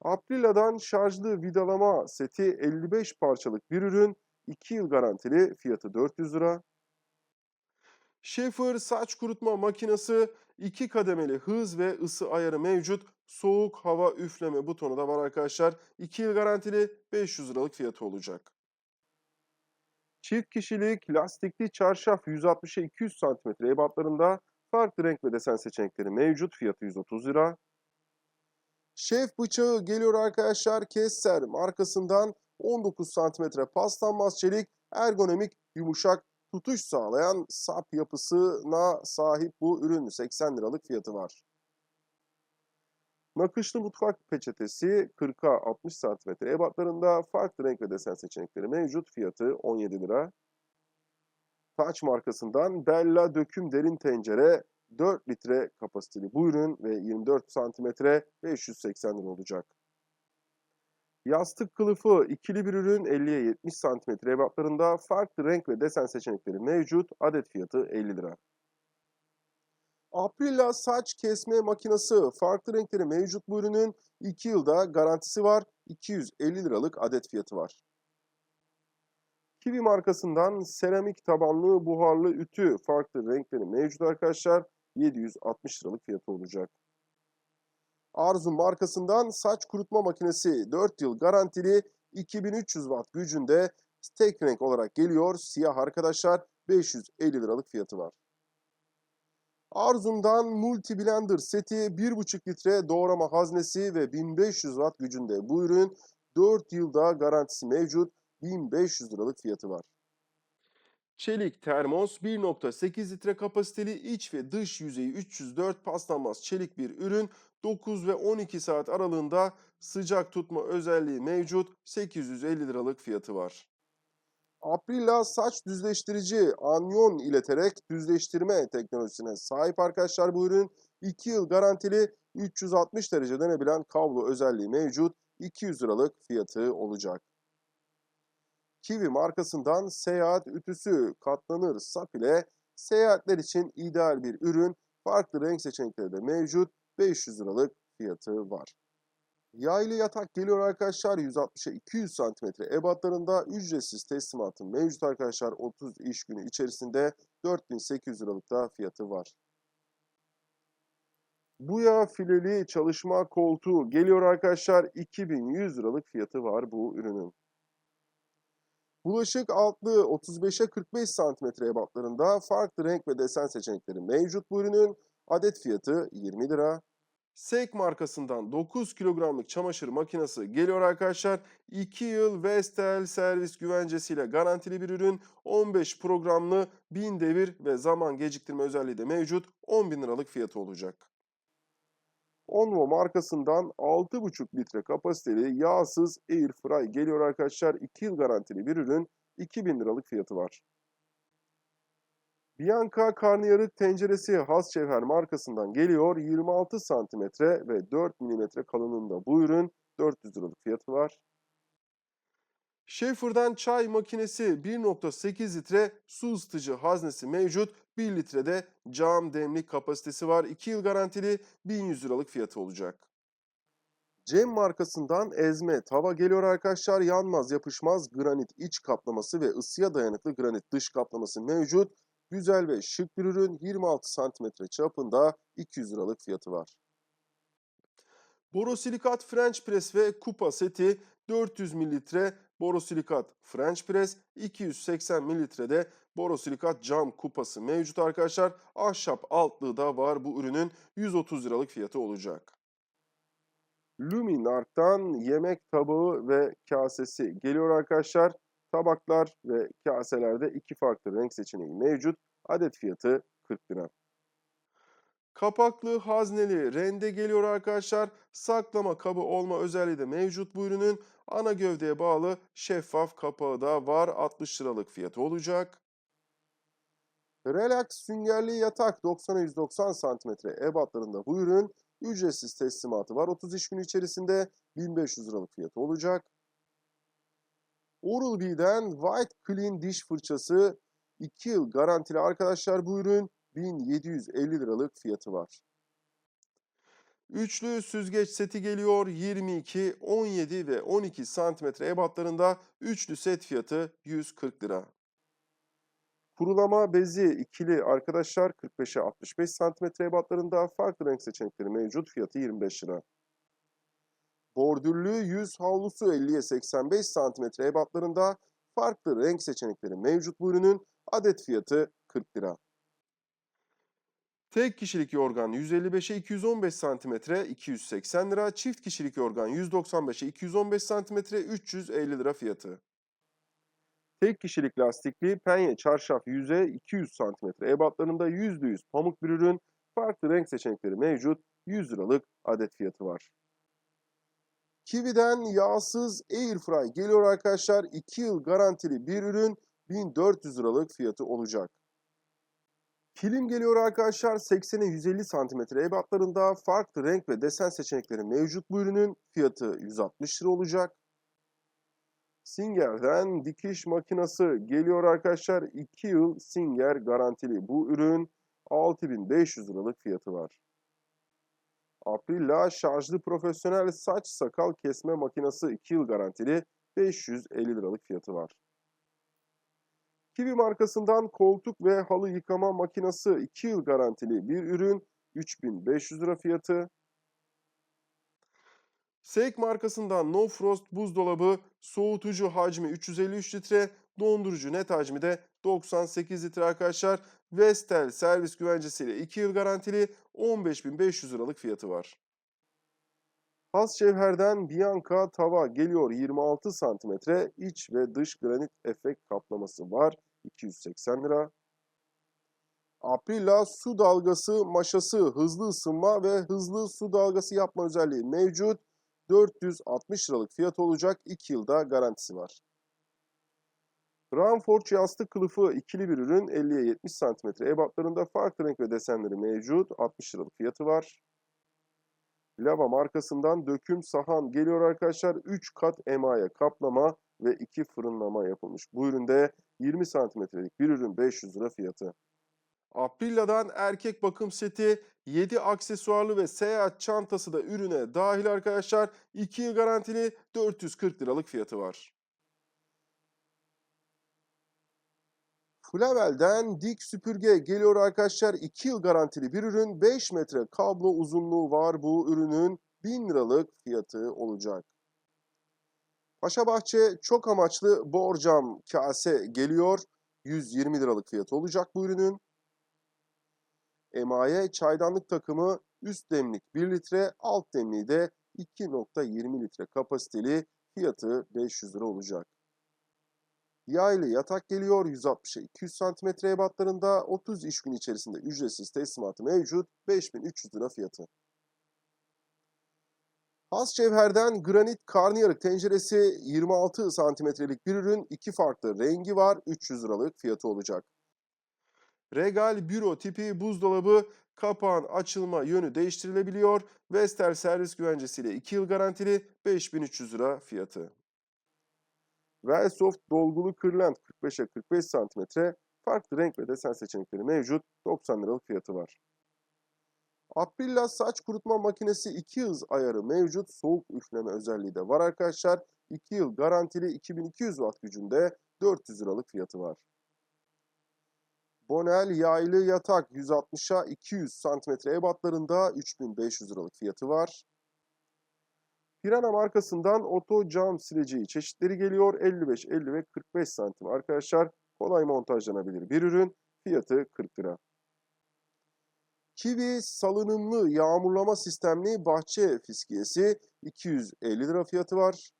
Aprilia'dan şarjlı vidalama seti 55 parçalık bir ürün. 2 yıl garantili fiyatı 400 lira. Schaefer saç kurutma makinesi 2 kademeli hız ve ısı ayarı mevcut. Soğuk hava üfleme butonu da var arkadaşlar. 2 yıl garantili 500 liralık fiyatı olacak. Çift kişilik lastikli çarşaf 160'a 200 cm ebatlarında farklı renk ve desen seçenekleri mevcut. Fiyatı 130 lira. Şef bıçağı geliyor arkadaşlar. Kesser markasından 19 cm paslanmaz çelik, ergonomik, yumuşak, tutuş sağlayan sap yapısına sahip bu ürün 80 liralık fiyatı var. Nakışlı mutfak peçetesi 40'a 60 cm ebatlarında farklı renk ve desen seçenekleri mevcut. Fiyatı 17 lira. Taç markasından Bella döküm derin tencere 4 litre kapasiteli bu ürün ve 24 santimetre 580 lira olacak. Yastık kılıfı ikili bir ürün 50'ye 70 santimetre ebatlarında farklı renk ve desen seçenekleri mevcut. Adet fiyatı 50 lira. Aprilla saç kesme makinesi farklı renkleri mevcut bu ürünün 2 yılda garantisi var. 250 liralık adet fiyatı var. Kiwi markasından seramik tabanlı buharlı ütü farklı renkleri mevcut arkadaşlar. 760 liralık fiyatı olacak. Arzu markasından saç kurutma makinesi 4 yıl garantili 2300 watt gücünde tek renk olarak geliyor. Siyah arkadaşlar 550 liralık fiyatı var. Arzum'dan Multi Blender seti 1,5 litre doğrama haznesi ve 1500 watt gücünde bu ürün 4 yılda garantisi mevcut 1500 liralık fiyatı var. Çelik termos 1.8 litre kapasiteli iç ve dış yüzeyi 304 paslanmaz çelik bir ürün 9 ve 12 saat aralığında sıcak tutma özelliği mevcut 850 liralık fiyatı var. Aprilla saç düzleştirici anyon ileterek düzleştirme teknolojisine sahip arkadaşlar bu ürün 2 yıl garantili 360 derece dönebilen kablo özelliği mevcut 200 liralık fiyatı olacak. Kiwi markasından seyahat ütüsü katlanır sap ile seyahatler için ideal bir ürün. Farklı renk seçenekleri de mevcut. 500 liralık fiyatı var. Yaylı yatak geliyor arkadaşlar 160'a 200 cm ebatlarında ücretsiz teslimatı mevcut arkadaşlar 30 iş günü içerisinde 4800 liralık da fiyatı var. Buya fileli çalışma koltuğu geliyor arkadaşlar 2100 liralık fiyatı var bu ürünün. Bulaşık altlığı 35'e 45 cm ebatlarında farklı renk ve desen seçenekleri mevcut bu ürünün. Adet fiyatı 20 lira. Sek markasından 9 kilogramlık çamaşır makinesi geliyor arkadaşlar. 2 yıl Vestel servis güvencesiyle garantili bir ürün. 15 programlı 1000 devir ve zaman geciktirme özelliği de mevcut. 10 bin liralık fiyatı olacak. Onvo markasından 6,5 litre kapasiteli yağsız air fry geliyor arkadaşlar. 2 yıl garantili bir ürün 2000 liralık fiyatı var. Bianca karnıyarık tenceresi Has Cevher markasından geliyor. 26 cm ve 4 mm kalınlığında bu ürün 400 liralık fiyatı var. Schaefer'dan çay makinesi 1.8 litre su ısıtıcı haznesi mevcut. 1 litrede cam demlik kapasitesi var. 2 yıl garantili 1100 liralık fiyatı olacak. Cem markasından ezme tava geliyor arkadaşlar. Yanmaz yapışmaz granit iç kaplaması ve ısıya dayanıklı granit dış kaplaması mevcut. Güzel ve şık bir ürün 26 cm çapında 200 liralık fiyatı var. Borosilikat French Press ve kupa seti 400 mililitre borosilikat French Press, 280 mililitrede borosilikat cam kupası mevcut arkadaşlar. Ahşap altlığı da var bu ürünün 130 liralık fiyatı olacak. Luminark'tan yemek tabağı ve kasesi geliyor arkadaşlar. Tabaklar ve kaselerde iki farklı renk seçeneği mevcut. Adet fiyatı 40 lira. Kapaklı hazneli rende geliyor arkadaşlar. Saklama kabı olma özelliği de mevcut bu ürünün. Ana gövdeye bağlı şeffaf kapağı da var. 60 liralık fiyatı olacak. Relax süngerli yatak 90'a 190 cm ebatlarında bu ürün. Ücretsiz teslimatı var. 30 iş günü içerisinde 1500 liralık fiyatı olacak. Oral-B'den White Clean diş fırçası 2 yıl garantili arkadaşlar bu ürün 1750 liralık fiyatı var. Üçlü süzgeç seti geliyor 22, 17 ve 12 santimetre ebatlarında üçlü set fiyatı 140 lira. Kurulama bezi ikili arkadaşlar 45'e 65 santimetre ebatlarında farklı renk seçenekleri mevcut fiyatı 25 lira. Bordürlü yüz havlusu 50'ye 85 santimetre ebatlarında farklı renk seçenekleri mevcut bu ürünün adet fiyatı 40 lira. Tek kişilik yorgan 155'e 215 santimetre 280 lira. Çift kişilik yorgan 195'e 215 santimetre 350 lira fiyatı. Tek kişilik lastikli penye çarşaf 100'e 200 santimetre ebatlarında %100 pamuk bir ürün. Farklı renk seçenekleri mevcut. 100 liralık adet fiyatı var. Kiwi'den yağsız Airfry geliyor arkadaşlar. 2 yıl garantili bir ürün 1400 liralık fiyatı olacak. Kilim geliyor arkadaşlar 80'e 150 santimetre ebatlarında farklı renk ve desen seçenekleri mevcut bu ürünün fiyatı 160 lira olacak. Singer'den dikiş makinası geliyor arkadaşlar 2 yıl Singer garantili bu ürün 6500 liralık fiyatı var. Aprilla şarjlı profesyonel saç sakal kesme makinesi 2 yıl garantili 550 liralık fiyatı var. Kiwi markasından koltuk ve halı yıkama makinesi 2 yıl garantili bir ürün 3500 lira fiyatı. Seik markasından No Frost buzdolabı soğutucu hacmi 353 litre, dondurucu net hacmi de 98 litre arkadaşlar. Vestel servis güvencesiyle 2 yıl garantili 15.500 liralık fiyatı var. Has Cevher'den Bianca tava geliyor 26 santimetre iç ve dış granit efekt kaplaması var 280 lira. Aprila su dalgası maşası hızlı ısınma ve hızlı su dalgası yapma özelliği mevcut. 460 liralık fiyat olacak 2 yılda garantisi var. Ramforge yastık kılıfı ikili bir ürün 50'ye 70 cm ebatlarında farklı renk ve desenleri mevcut 60 liralık fiyatı var. Lava markasından döküm sahan geliyor arkadaşlar 3 kat emaye kaplama ve 2 fırınlama yapılmış. Bu üründe 20 santimetrelik bir ürün 500 lira fiyatı. Aprilla'dan erkek bakım seti 7 aksesuarlı ve seyahat çantası da ürüne dahil arkadaşlar. 2 yıl garantili 440 liralık fiyatı var. Flavel'den dik süpürge geliyor arkadaşlar. 2 yıl garantili bir ürün. 5 metre kablo uzunluğu var bu ürünün. 1000 liralık fiyatı olacak. Paşabahçe çok amaçlı borcam kase geliyor. 120 liralık fiyatı olacak bu ürünün. Emaye çaydanlık takımı üst demlik 1 litre, alt demliği de 2.20 litre kapasiteli fiyatı 500 lira olacak. Yaylı yatak geliyor 160'a 200 cm ebatlarında 30 iş günü içerisinde ücretsiz teslimatı mevcut 5300 lira fiyatı. Has Cevher'den granit karnıyarık tenceresi 26 santimetrelik bir ürün. iki farklı rengi var. 300 liralık fiyatı olacak. Regal büro tipi buzdolabı kapağın açılma yönü değiştirilebiliyor. Vestel servis güvencesiyle 2 yıl garantili 5300 lira fiyatı. Wellsoft dolgulu kırlent 45'e 45 cm farklı renk ve desen seçenekleri mevcut 90 liralık fiyatı var. Aprilla saç kurutma makinesi 2 hız ayarı mevcut soğuk üfleme özelliği de var arkadaşlar. 2 yıl garantili 2200 watt gücünde 400 liralık fiyatı var. Bonel yaylı yatak 160'a 200 cm ebatlarında 3500 liralık fiyatı var. Pirana markasından oto cam sileceği çeşitleri geliyor. 55, 50 ve 45 santim arkadaşlar. Kolay montajlanabilir bir ürün. Fiyatı 40 lira. Kiwi salınımlı yağmurlama sistemli bahçe fiskiyesi 250 lira fiyatı var.